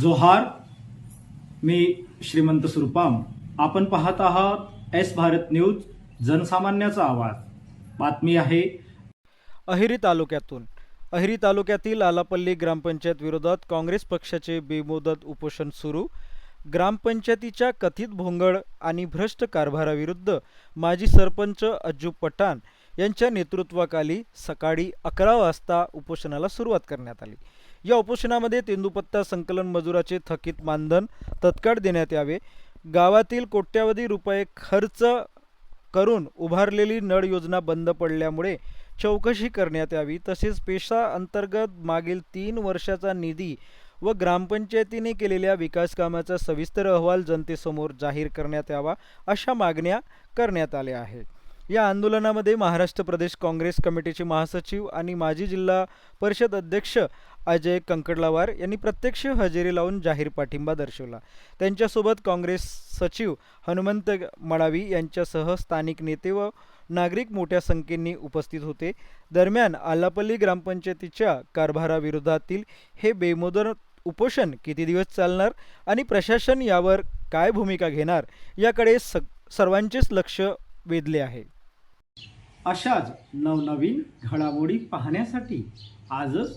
जोहार मी श्रीमंत सुरपाम. आपण पाहत आहात एस भारत न्यूज जनसामान्याचा आवाज. बातमी आहे. अहिरी तालुक्यातून. अहिरी तालुक्यातील आलापल्ली ग्रामपंचायत विरोधात काँग्रेस पक्षाचे बेमुदत उपोषण सुरू. ग्रामपंचायतीच्या कथित भोंगळ आणि भ्रष्ट कारभाराविरुद्ध माजी सरपंच अज्जू पठाण यांच्या नेतृत्वाखाली सकाळी अकरा वाजता उपोषणाला सुरुवात करण्यात आली. या उपोषणामध्ये तेंदुपत्ता संकलन मजुराचे थकीत मानधन तत्काळ देण्यात यावे. गावातील कोट्यावधी रुपये खर्च करून उभारलेली नळ योजना बंद पडल्यामुळे चौकशी करण्यात यावी. तसेच पेशा अंतर्गत मागील तीन वर्षाचा निधी व ग्रामपंचायतीने केलेल्या विकास कामाचा सविस्तर अहवाल जनतेसमोर जाहीर करण्यात यावा अशा मागण्या करण्यात आल्या आहेत. या आंदोलनामध्ये महाराष्ट्र प्रदेश काँग्रेस कमिटीचे महासचिव आणि माजी जिल्हा परिषद अध्यक्ष अजय कंकडलावार यांनी प्रत्यक्ष हजेरी लावून जाहीर पाठिंबा दर्शवला. त्यांच्यासोबत काँग्रेस सचिव हनुमंत मडावी यांच्यासह स्थानिक नेते व नागरिक मोठ्या संख्येने उपस्थित होते. दरम्यान आलापल्ली ग्रामपंचायतीच्या कारभाराविरोधातील हे बेमोदर उपोषण किती दिवस चालणार आणि प्रशासन यावर काय भूमिका घेणार याकडे स सर्वांचेच लक्ष वेधले आहे. अशाच नवनवीन घडामोडी पाहण्यासाठी आजच